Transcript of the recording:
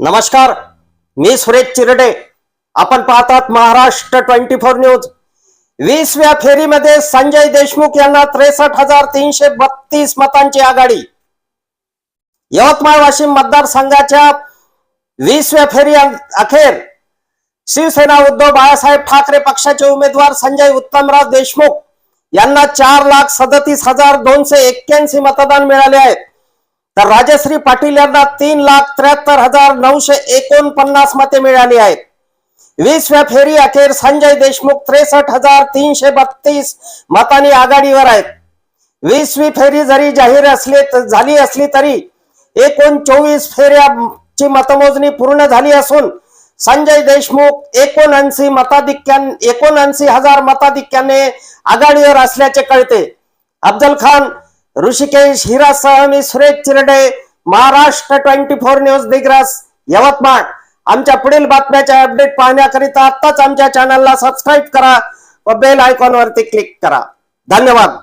नमस्कार मी सुरेश चिरडे. आपण पाहतात महाराष्ट्र ट्वेंटी फोर न्यूज. वीसव्या फेरीमध्ये संजय देशमुख यांना त्रेसष्ट हजार तीनशे बत्तीस मतांची आघाडी. यवतमाळ वाशिम मतदारसंघाच्या वीसव्या फेरी अखेर. शिवसेना उद्धव बाळासाहेब ठाकरे पक्षाचे उमेदवार संजय उत्तमराव देशमुख यांना चार लाख सदतीस हजार दोनशे एक्क्याऐंशी मतदान मिळाले आहेत तर राजश्री पाटील यांना तीन लाख त्र्याहत्तर हजार नऊशे एकोणपन्नास मते मिळाली आहेत. वीसव्या फेरी अखेर संजय देशमुख त्रेसष्ट हजार तीनशे बत्तीस मतांनी आघाडीवर आहेत. वीसवी फेरी जरी जाहीर असली झाली असली तरी एकूण चोवीस फेऱ्याची मतमोजणी पूर्ण झाली असून संजय देशमुख एकोणऐंशी मताधिक्या एकोणऐंशी हजार मताधिक्याने आघाडीवर असल्याचे कळते. Afzal Khan Hrishikesh Hira Swami Suresh Chirde Maharashtra twenty four news Digras Yavatmal. आमच्या पुढील बातम्याचे अपडेट पाहण्याकरिता आत्ताच आमच्या चॅनलला सबस्क्राईब करा व बेल आयकॉन वरती क्लिक करा. धन्यवाद.